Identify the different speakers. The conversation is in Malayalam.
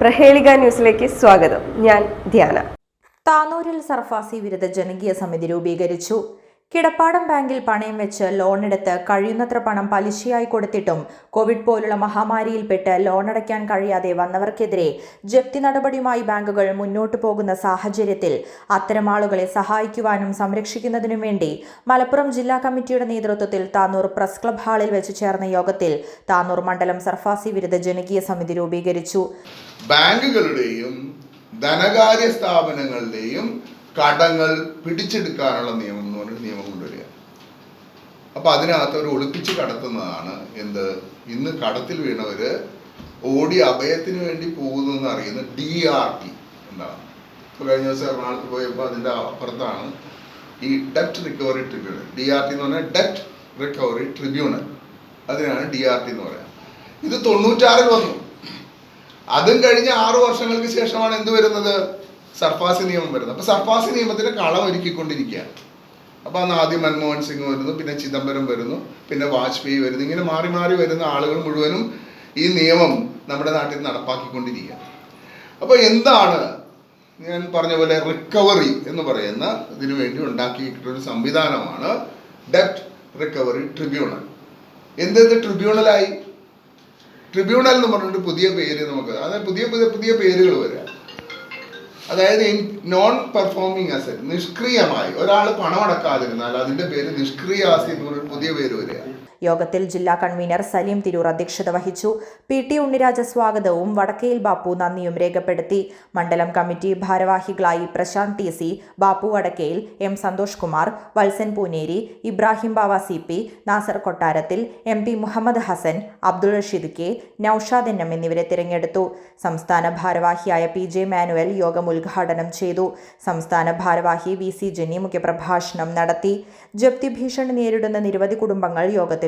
Speaker 1: പ്രഹേളിക ന്യൂസിലേക്ക് സ്വാഗതം. ഞാൻ ധ്യാന.
Speaker 2: താനൂരിൽ സർഫാസി വിരുദ്ധ ജനകീയ സമിതി രൂപീകരിച്ചു. കിടപ്പാടം ബാങ്കിൽ പണയം വെച്ച് ലോണെടുത്ത് കഴിയുന്നത്ര പണം പലിശയായി കൊടുത്തിട്ടും കോവിഡ് പോലുള്ള മഹാമാരിയിൽപ്പെട്ട് ലോണടയ്ക്കാൻ കഴിയാതെ വന്നവർക്കെതിരെ ജപ്തി നടപടിയുമായി ബാങ്കുകൾ മുന്നോട്ടു പോകുന്ന സാഹചര്യത്തിൽ അത്തരം ആളുകളെ സഹായിക്കുവാനും സംരക്ഷിക്കുന്നതിനും വേണ്ടി മലപ്പുറം ജില്ലാ കമ്മിറ്റിയുടെ നേതൃത്വത്തിൽ താനൂർ പ്രസ് ക്ലബ് ഹാളിൽ വെച്ച് ചേർന്ന യോഗത്തിൽ താനൂർ മണ്ഡലം സർഫാസി വിരുദ്ധ ജനകീയ സമിതി രൂപീകരിച്ചു.
Speaker 3: ബാങ്കുകളുടെയും ധനകാര്യ സ്ഥാപനങ്ങളുടെയും കടങ്ങൾ പിടിച്ചെടുക്കാനുള്ള നിയമം എന്ന് പറഞ്ഞൊരു നിയമം കൊണ്ടുവരിക. അപ്പൊ അതിനകത്ത് അവർ ഒളിപ്പിച്ച് കടത്തുന്നതാണ് എന്ത്? ഇന്ന് കടത്തിൽ വീണവര് ഓടി അഭയത്തിന് വേണ്ടി പോകുന്നു എന്ന് അറിയുന്ന ഡി ആർ ടി എന്താണ് ഇപ്പൊ കഴിഞ്ഞ ദിവസം എറണാകുളത്ത് പോയപ്പോൾ അതിന്റെ അപ്പുറത്താണ് ഈ debt recovery tribunal D R T എന്ന് പറഞ്ഞാൽ ഡെറ്റ് റിക്കവറി ട്രിബ്യൂണൽ അതിനാണ് ഡി ആർ ടി എന്ന് പറയുന്നത് ഇത് തൊണ്ണൂറ്റാറിൽ വന്നു. അതും കഴിഞ്ഞ ആറു വർഷങ്ങൾക്ക് ശേഷമാണ് എന്ത് വരുന്നത്? സർഫാസി നിയമം വരുന്നത് അപ്പൊ സർഫാസി നിയമത്തിന് കളം ഒരുക്കിക്കൊണ്ടിരിക്കുകയാണ്. അപ്പൊ അന്ന് ആദ്യം മൻമോഹൻ സിംഗ് വരുന്നു പിന്നെ ചിദംബരം വരുന്നു പിന്നെ വാജ്പേയി വരുന്നു. ഇങ്ങനെ മാറി മാറി വരുന്ന ആളുകൾ മുഴുവനും ഈ നിയമം നമ്മുടെ നാട്ടിൽ നടപ്പാക്കിക്കൊണ്ടിരിക്കുക അപ്പൊ എന്താണ് ഞാൻ പറഞ്ഞ പോലെ റിക്കവറി എന്ന് പറയുന്ന ഇതിനു വേണ്ടി ഉണ്ടാക്കിയിട്ടൊരു സംവിധാനമാണ് ഡെപ്റ്റ് റിക്കവറി ട്രിബ്യൂണൽ. എന്തെന്ത് ട്രിബ്യൂണലായി? ട്രിബ്യൂണൽ എന്ന് പറഞ്ഞിട്ട് പുതിയ പേര് നമുക്ക് അതായത് പുതിയ പുതിയ പുതിയ പേരുകൾ വരിക അതായത് നോൺ പെർഫോമിങ് അസറ്റ് നിഷ്ക്രിയമായി ഒരാൾ പണം അടക്കാതിരുന്നാൽ അതിന്റെ പേര് നിഷ്ക്രിയ ആസ്തി എന്ന് പറഞ്ഞൊരു പുതിയ പേര് വരിക.
Speaker 2: യോഗത്തിൽ ജില്ലാ കൺവീനർ സലീം തിരൂർ അധ്യക്ഷത വഹിച്ചു. പി ടി ഉണ്ണിരാജ സ്വാഗതവും വടക്കയിൽ ബാപ്പു നന്ദിയും രേഖപ്പെടുത്തി. മണ്ഡലം കമ്മിറ്റി ഭാരവാഹികളായി Prashanth T C Bappu Vadakkayil M Santhosh Kumar Valsan Poonery Ibrahim Bava C P Nasar Kottarathil M P Muhammad Hasan Abdul Rasheed K Noushad N M എന്നിവരെ തിരഞ്ഞെടുത്തു. സംസ്ഥാന ഭാരവാഹിയായ പി ജെ മാനുവൽ യോഗം ഉദ്ഘാടനം ചെയ്തു. സംസ്ഥാന ഭാരവാഹി വി സി ജെന്നി മുഖ്യപ്രഭാഷണം നടത്തി. ജപ്തി ഭീഷണി നേരിടുന്ന നിരവധി കുടുംബങ്ങൾ